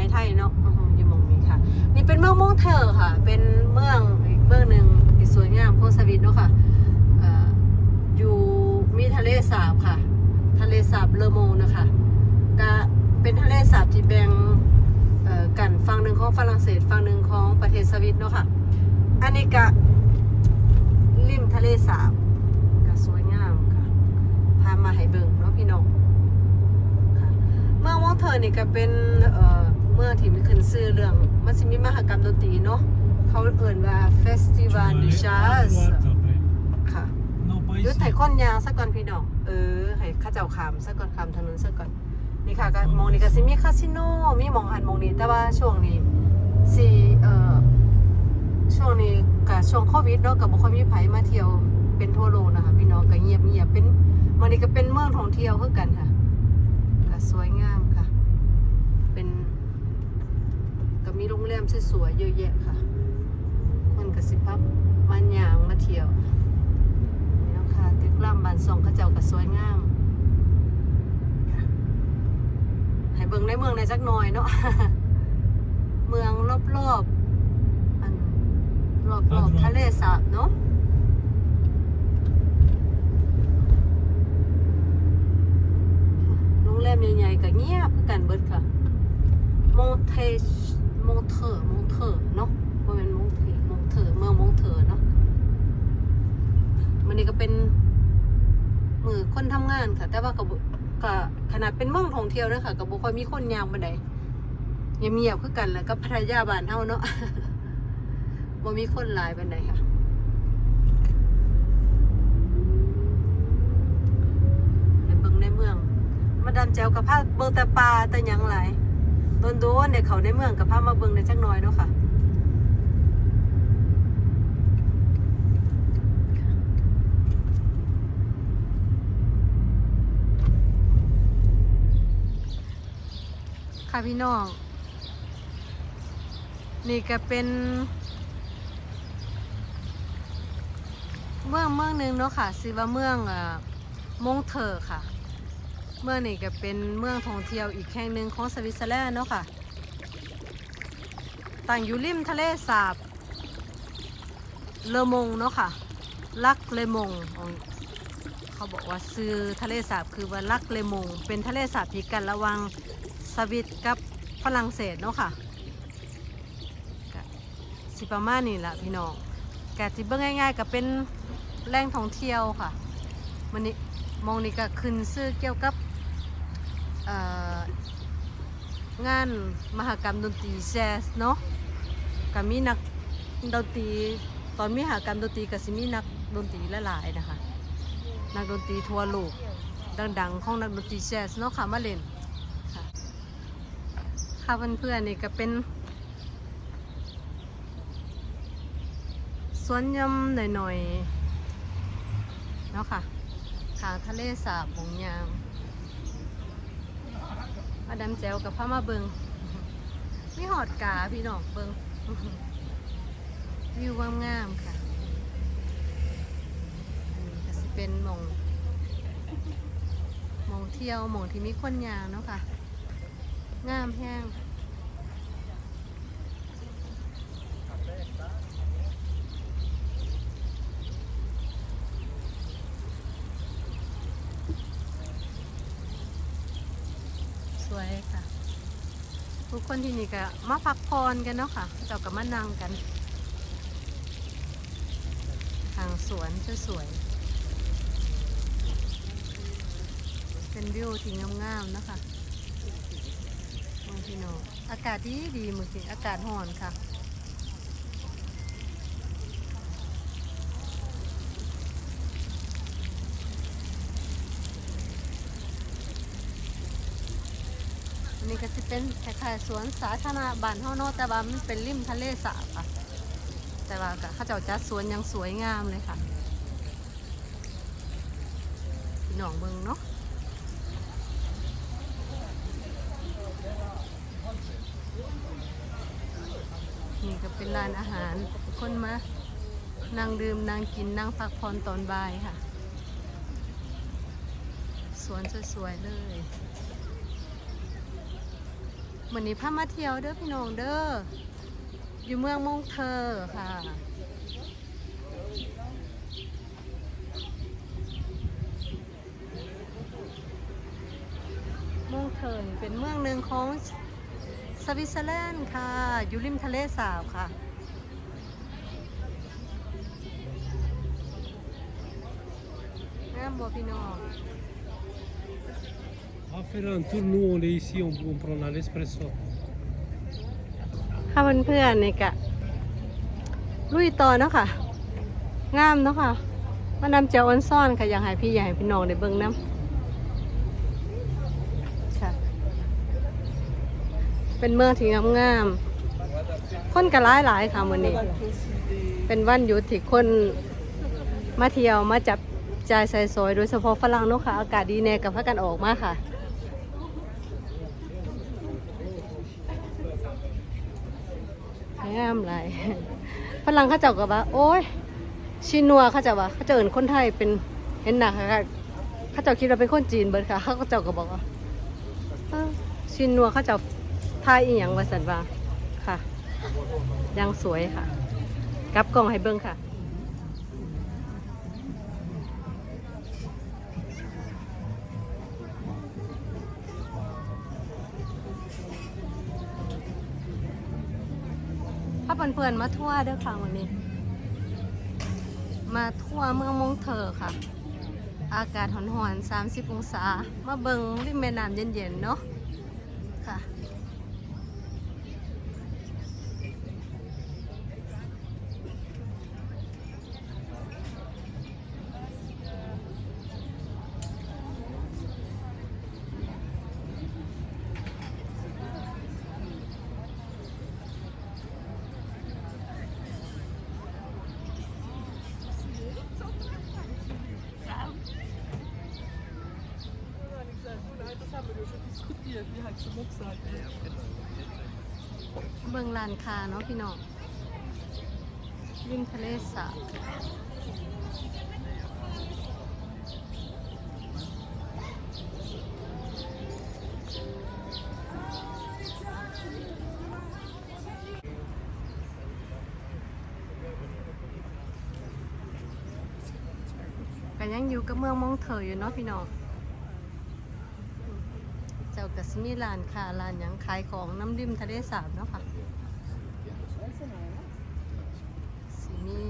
มัยไทยเนาะอยู่มองนี้ค่ะ นี่เป็นเมืองมงเทอร์ค่ะ เป็นเมืองอีกเมืองหนึ่งที่สวยงามของสวิตเนาะค่ะอยู่มีทะเลสาบค่ะ ทะเลสาบเลอโมนะคะก็เป็นทะเลสาบที่แบ่งกันฝั่งหนึ่งของฝรั่งเศสฝั่งหนึ่งของประเทศสวิตเนาะค่ะ อันนี้ก็ริมทะเลสาบก็สวยงามค่ะ พามาให้เบิ่งเนาะพี่น้องค่ะเมืองมองเทอร์นี่ก็เป็นเอ่อ เมืองที่มีขึ้นชื่อเรื่อง มันสิมีมหกรรมดนตรีเนาะเขาเอ่นว่า Festival de Jazz ค่ะ Non, pas หรือ ici. ไถค้นยางสักก่อนพี่น้องเออให้เข้าเจ้าขามสักก่อนขามถนนสักก่อนนี่ค่ะก็มองนี่ก็สิมีคาสิโนมีหมองหันหมองนี้แต่ว่าช่วงนี้สิเอ่อช่วงนี้กับช่วงโควิดเนาะกับบุคคลมีไผมาเที่ยวเป็นทั่วโลกนะคะพี่น้องก็เงียบเงียบๆเป็นมันนี่ก็เป็นเมืองท่องเที่ยวคือกันค่ะก็สวยงามค่ะ เป็นก็ มีโรงแรมสวยๆเยอะแยะค่ะ คนก็สิพับมาหยางมาเที่ยวนี่เนาะค่ะตึกล่ำบานทรงเขาเจ้าก็สวยงามค่ะให้เบิ่งในเมืองในจักหน่อยเนาะเมืองรอบๆอันรอบๆทะเลสาบเนาะโรงแรมใหญ่ๆก็เงียบคือกันเบิดค่ะ โมเท ชโมเทอร์โมเทอเนาะบ่แม่นโมเทโมเทอเมืองโมเทอเนาะมันนี่ก็เป็นมือคนทำงานค่ะ แต่ว่ากับก็ขนาดเป็นเมืองท่องเที่ยวนะคะกับบุคอยมีคนยางบันไดเงียบๆคือกันแล้วก็พัทยาบ้านเฮาเนาะบ่มีคนหลายบันไดค่ะให้เบิ่งในเมือง มาดามแจวกับพาเบิ่งแต่ปลาแต่หยังหลาย โดนๆเนี่ยเขาในเมืองกับพามาเบิงในจักน่อยเนาะค่ะค่ะพี่น้อง นี่ก็เป็น เมืองเมืองหนึงเนาะค่ะชื่อว่าเมืองอมงเทอค่ะ เมืองนี่ก็เป็นเมืองท่องเที่ยวอีกแห่งหนึ่งของสวิตเซอร์แลนด์เนาะค่ะตั้งอยู่ริมทะเลสาบเลมงเนาะค่ะ ลักเลมง เขาบอกว่าซื้อทะเลสาบคือว่าลักเลมง เป็นทะเลสาบที่กันระวังสวิตกับฝรั่งเศสเนาะค่ะสิประมาณนี้แหละพี่น้องแกะสิเบิ่งง่ายๆก็เป็นแหล่งท่องเที่ยวค่ะมันนี้มองนี่ก็ขึ้นชื่อเกี่ยวกับ งานมหกรรมดนตรีแจ๊สเนาะก็มีนักดนตรีตอนมีมหกรรมดนตรีก็สิมีนักดนตรีหลายๆนะคะ นักดนตรีทั่วโลกดังๆของนักดนตรีแจ๊สเนาะค่ะมาเล่นค่ะค่ะเพื่อนๆนี่ก็เป็นสวนยำหน่อยๆเนาะค่ะทางทะเลสาบหงยาง มาดามแจวกับพ่อมาเบิงมีหอดกาพี่น้องเบิงวิวงามๆค่ะ อันนี้ก็สิเป็นมองมองเที่ยวมองที่มีคนยางเนาะค่ะ งามแห้งสวยค่ะ ทุกคนที่นี่ก็มาพักผ่อนกันเนาะค่ะเจ้าก็มานั่งกัน ทางสวนจะสวย เป็นวิวที่งามๆนะคะมองพี่น้องอากาศดีดีเมื่อกี้อากาศห่อนค่ะ นนี้ก็จะเป็นคล้ายๆสวนสาธารณะบ้านเฮาเนาะแต่ว่ามันเป็นริมทะเลสาบค่ะ แต่ว่าก็เขาเจ้าจัดสวนอยังสวยงามเลยค่ะพี่น้องเบิงเนาะนี่ก็เป็นร้านอาหารคนมานั่งดื่มนั่งกินนั่งพักผ่อนตอนบ่ายค่ะ สวนสวยๆเลย วันนี้พามาเที่ยวเด้อพี่น้องเด้ออยู่เมืองมงเธอค่ะ มงเธอเป็นเมืองหนึ่งของสวิตเซอร์แลนด์ค่ะ อยู่ริมทะเลสาบค่ะงามบัวพี่น้อง va faire un tour, nous on est ici, on, on prend un espresso. ค่ะเพื่อนๆนี่กะลุยต่อเนาะค่ะ งามเนาะค่ะมานำเจ้าอ้อนซ่อนค่ะอยากให้พี่อยากให้พี่น้องได้เบิ่งน้ำค่ะ เป็นเมืองที่งามๆคนก็หลายหลายๆค่ะวันนี้ เป็นวันหยุดที่คนมาเที่ยวมาจับจ่ายใส่ซอยโดยเฉพาะฝรั่งเนาะค่ะ อากาศดีแน่กับพากันออกมาค่ะ งามหลายฝรั่งเขาเจ้าก็ว่า โอ้ยชินัวเขาเจ้าว่าเขาเจาเอินคนไทยเป็นเห็นหนักค่ะเขาเจ้าคิดว่าเป็นคนจีนเบิดค่ะเขาเจ้าก็บอกว่าชินัวเขาเจ้าไทยอีหยังว่าสันว่าค่ะยังสวยค่ะ กับกล้องให้เบิ้งค่ะาเพื่อนๆมาทั่วเด้อค่ะวันนี้ มาทั่วเมืองมงเถอค่ะ อากาศหอนๆ30 องศา มาเบิงริมแม่น้ำเย็นๆเนาะ เบิงลานคาเนาะพี่น้องริมทะเลสาบกันยังอยู่กับเมืองมองเถออยู่เนาะพี่น้อง เจ้ากัสมีร้านค้าร้านหยังขายของน้ำริมทะเลสาบเนาะค่ะสีมี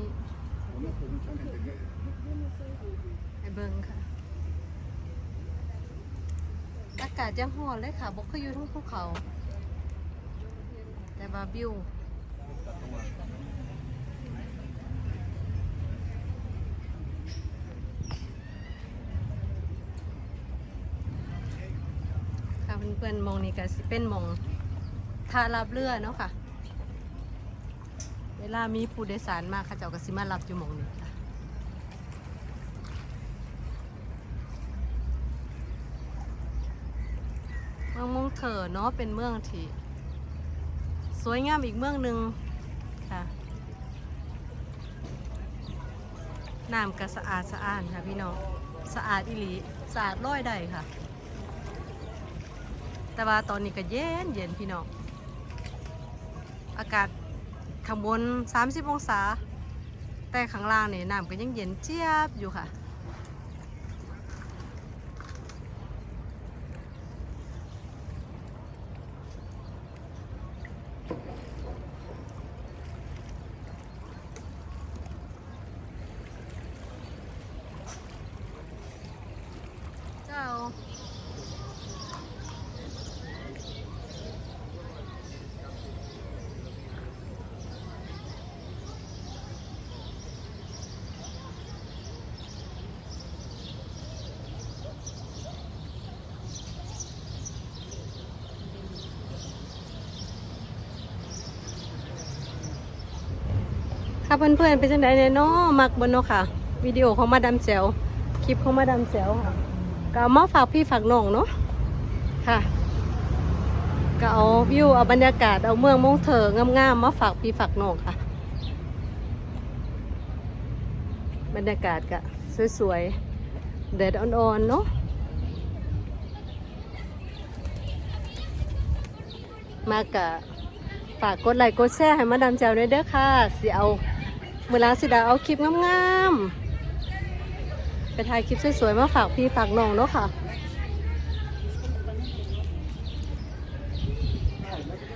ไอเบิงค่ะ อากาศยังร้อนเลยค่ะบกคืออยู่ทั้งภูเขา แต่บาบิว เพื่อนมองนี่ก็สิเป็นมองท่ารับเรือเนาะค่ะ เวลามีผู้โดยสารมาเขาเจ้าก็สิมารับอยู่มองนี้ค่ะเมืองมงเถอเนาะเป็นเมืองที่สวยงามอีกเมืองหนึ่งค่ะน้ำก็สะอาดสะอาดค่ะพี่น้องสะอาดอีหลีสะอาดร้อยได้ค่ะ แต่ว่าตอนนี้ก็เย็นเย็นพี่น้อง อากาศข้างบน 30 องศา แต่ข้างล่างเนี่ยน้ำก็ยังเย็นเจี๊ยบอยู่ค่ะ เจ้า ค่ะเพื่อนๆเป็นจังไดเนี่ยเนาะมักบนเนาะค่ะ วิดีโอของมาดามแจวคลิปของมาดามแจวค่ะก็เอามาฝากพี่ฝากน้องเนาะค่ะก็เอาวิวเอาบรรยากาศเอาเมืองมงเถองามๆมาฝากพี่ฝากน้องค่ะ บรรยากาศก็สวยๆแดดอ่อนๆเนาะมากะฝากกดไลค์กดแชร์ให้มาดามแจวด้วยเด้อค่ะสิเอา เวลาสิดาเอาคลิปงามๆ ไปถ่ายคลิปสวยๆ มาฝากพี่ฝากน้องเนาะค่ะ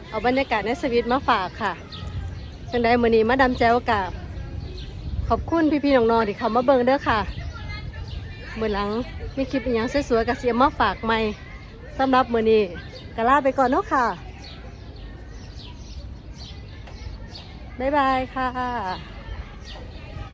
เอาบรรยากาศในสวิตมาฝากค่ะจังใดมื้อนี้มาดาแจวกับขอบคุณพี่ๆ น้องๆ ที่เข้ามาเบิ่งเด้อค่ะมื้อหลังมีคลิปอีหยังสวยๆก็สิเอามาฝากใหม่สำหรับมือนี้กลาไปก่อนเนาะค่ะบ๊ายบายค่ะ